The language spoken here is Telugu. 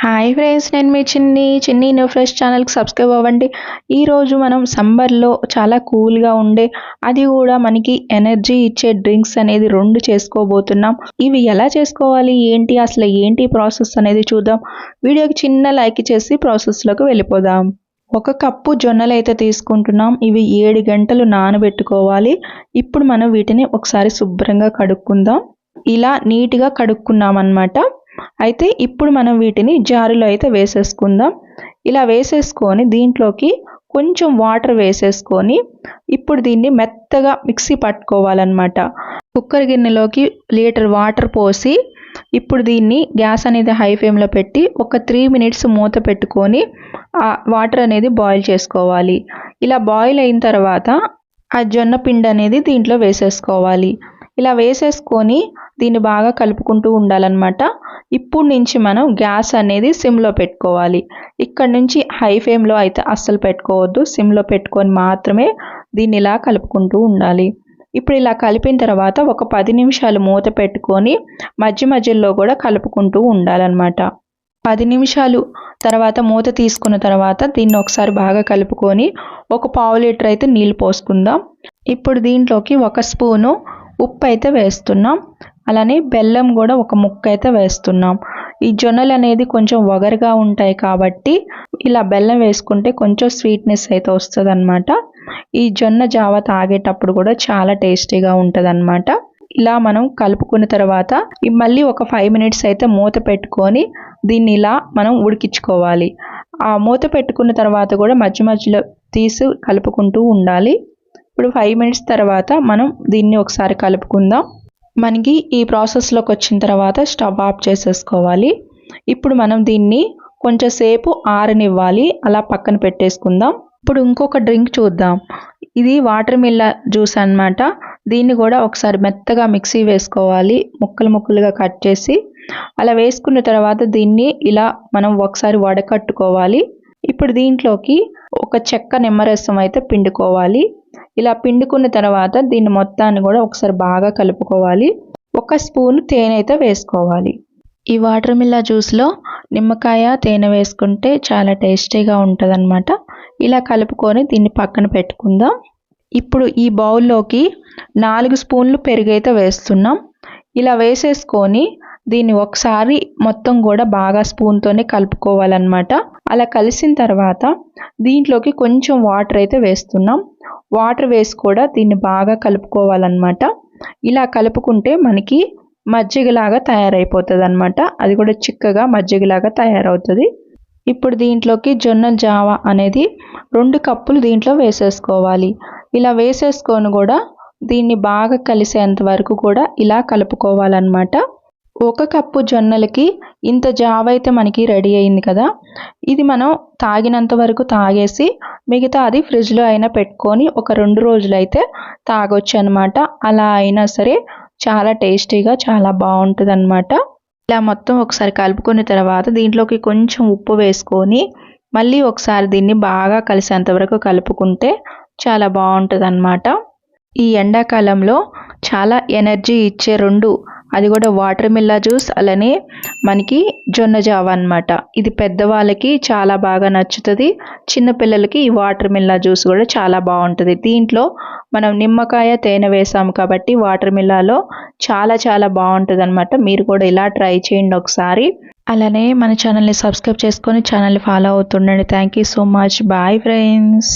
హాయ్ ఫ్రెండ్స్ నేను మీ చిన్ని. చిన్ని న్యూ ఫ్రెష్ ఛానల్కి సబ్స్క్రైబ్ అవ్వండి ఈరోజు మనం సమ్మర్లో చాలా కూల్గా ఉండే అది కూడా మనకి ఎనర్జీ ఇచ్చే డ్రింక్స్ అనేది రెండు చేసుకోబోతున్నాం. ఇవి ఎలా చేసుకోవాలి? ఏంటి? అసలు ఏంటి ప్రాసెస్ అనేది చూద్దాం. వీడియోకి చిన్న లైక్ చేసి ప్రాసెస్లోకి వెళ్ళిపోదాం. ఒక కప్పు జొన్నలు అయితే తీసుకుంటున్నాం. ఇవి ఏడు గంటలు నానబెట్టుకోవాలి. ఇప్పుడు మనం వీటిని ఒకసారి శుభ్రంగా కడుక్కుందాం. ఇలా నీట్గా కడుక్కున్నాం అనమాట అయితే ఇప్పుడు మనం వీటిని జారులో అయితే వేసేసుకుందాం. ఇలా వేసేసుకొని దీంట్లోకి కొంచెం వాటర్ వేసేసుకొని ఇప్పుడు దీన్ని మెత్తగా మిక్సీ పట్టుకోవాలన్నమాట. కుక్కర్ గిన్నెలోకి లీటర్ వాటర్ పోసి ఇప్పుడు దీన్ని గ్యాస్ అనేది హై ఫ్లేమ్లో పెట్టి ఒక త్రీ మినిట్స్ మూత పెట్టుకొని ఆ వాటర్ అనేది బాయిల్ చేసుకోవాలి. ఇలా బాయిల్ అయిన తర్వాత ఆ జొన్న పిండి అనేది దీంట్లో వేసేసుకోవాలి. ఇలా వేసేసుకొని దీన్ని బాగా కలుపుకుంటూ ఉండాలన్నమాట. ఇప్పుడు నుంచి మనం గ్యాస్ అనేది సిమ్లో పెట్టుకోవాలి. ఇక్కడ నుంచి హై ఫ్లేమ్లో అయితే అస్సలు పెట్టుకోవద్దు. సిమ్లో పెట్టుకొని మాత్రమే దీన్ని ఇలా కలుపుకుంటూ ఉండాలి. ఇప్పుడు ఇలా కలిపిన తర్వాత ఒక పది నిమిషాలు మూత పెట్టుకొని మధ్య మధ్యలో కూడా కలుపుకుంటూ ఉండాలన్నమాట. పది నిమిషాలు తర్వాత మూత తీసుకున్న తర్వాత దీన్ని ఒకసారి బాగా కలుపుకొని ఒక పావు లీటర్ అయితే నీళ్ళు పోసుకుందాం. ఇప్పుడు దీంట్లోకి ఒక స్పూను ఉప్పు అయితే వేస్తున్నాం. అలానే బెల్లం కూడా ఒక ముక్క అయితే వేస్తున్నాం. ఈ జొన్నలు అనేది కొంచెం వగరుగా ఉంటాయి కాబట్టి ఇలా బెల్లం వేసుకుంటే కొంచెం స్వీట్నెస్ అయితే వస్తుంది అనమాట ఈ జొన్న జావ తాగేటప్పుడు కూడా చాలా టేస్టీగా ఉంటుంది అనమాట ఇలా మనం కలుపుకున్న తర్వాత మళ్ళీ ఒక ఫైవ్ మినిట్స్ అయితే మూత పెట్టుకొని దీన్ని ఇలా మనం ఉడికించుకోవాలి. ఆ మూత పెట్టుకున్న తర్వాత కూడా మధ్య మధ్యలో తీసి కలుపుకుంటూ ఉండాలి. ఇప్పుడు ఫైవ్ మినిట్స్ తర్వాత మనం దీన్ని ఒకసారి కలుపుకుందాం. మనకి ఈ ప్రాసెస్లోకి వచ్చిన తర్వాత స్టవ్ ఆఫ్ చేసేసుకోవాలి. ఇప్పుడు మనం దీన్ని కొంచెం సేపు ఆరనివ్వాలి. అలా పక్కన పెట్టేసుకుందాం. ఇప్పుడు ఇంకొక డ్రింక్ చూద్దాం. ఇది వాటర్ మిల్ల జ్యూస్ అనమాట దీన్ని కూడా ఒకసారి మెత్తగా మిక్సీ వేసుకోవాలి. ముక్కలు ముక్కలుగా కట్ చేసి. అలా వేసుకున్న తర్వాత దీన్ని ఇలా మనం ఒకసారి వడకట్టుకోవాలి. ఇప్పుడు దీంట్లోకి ఒక చెక్క నిమ్మరసం అయితే పిండుకోవాలి. ఇలా పిండుకున్న తర్వాత దీన్ని మొత్తాన్ని కూడా ఒకసారి బాగా కలుపుకోవాలి. ఒక స్పూన్ తేనె అయితే వేసుకోవాలి. ఈ వాటర్ మిల్లా జ్యూస్లో నిమ్మకాయ తేనె వేసుకుంటే చాలా టేస్టీగా ఉంటుంది ఇలా కలుపుకొని దీన్ని పక్కన పెట్టుకుందాం. ఇప్పుడు ఈ బౌల్లోకి నాలుగు స్పూన్లు పెరుగైతే వేస్తున్నాం. ఇలా వేసేసుకొని దీన్ని ఒకసారి మొత్తం కూడా బాగా స్పూన్తోనే కలుపుకోవాలన్నమాట. అలా కలిసిన తర్వాత దీంట్లోకి కొంచెం వాటర్ అయితే వేస్తున్నాం. వాటర్ వేసి కూడా దీన్ని బాగా కలుపుకోవాలన్నమాట. ఇలా కలుపుకుంటే మనకి మజ్జిగలాగా తయారైపోతుంది అనమాట అది కూడా చిక్కగా మజ్జిగలాగా తయారవుతుంది. ఇప్పుడు దీంట్లోకి జొన్న జావ అనేది రెండు కప్పులు దీంట్లో వేసేసుకోవాలి. ఇలా వేసేసుకొని కూడా దీన్ని బాగా కలిసేంత వరకు కూడా ఇలా కలుపుకోవాలన్నమాట. ఒక కప్పు జొన్నలకి ఇంత జావ అయితే మనకి రెడీ అయింది కదా. ఇది మనం తాగినంత వరకు తాగేసి మిగతా అది ఫ్రిడ్జ్లో అయినా పెట్టుకొని ఒక రెండు రోజులైతే తాగొచ్చు అనమాట అలా అయినా సరే చాలా టేస్టీగా చాలా బాగుంటుంది అనమాట ఇలా మొత్తం ఒకసారి కలుపుకున్న తర్వాత దీంట్లోకి కొంచెం ఉప్పు వేసుకొని మళ్ళీ ఒకసారి దీన్ని బాగా కలిసేంత వరకు కలుపుకుంటే చాలా బాగుంటుంది అనమాట ఈ ఎండాకాలంలో చాలా ఎనర్జీ ఇచ్చే రెండు అది కూడా వాటర్ మిల్లా జ్యూస్ అలానే మనకి జొన్న జావ అనమాట ఇది పెద్దవాళ్ళకి చాలా బాగా నచ్చుతుంది. చిన్నపిల్లలకి ఈ వాటర్ మిల్లా జ్యూస్ కూడా చాలా బాగుంటుంది. దీంట్లో మనం నిమ్మకాయ తేనె వేసాము కాబట్టి వాటర్ మిల్లాలో చాలా చాలా బాగుంటుంది అనమాట మీరు కూడా ఇలా ట్రై చేయండి ఒకసారి. అలానే మన ఛానల్ని సబ్స్క్రైబ్ చేసుకొని ఛానల్ని follow అవుతుండండి. Thank you so much. Bye friends.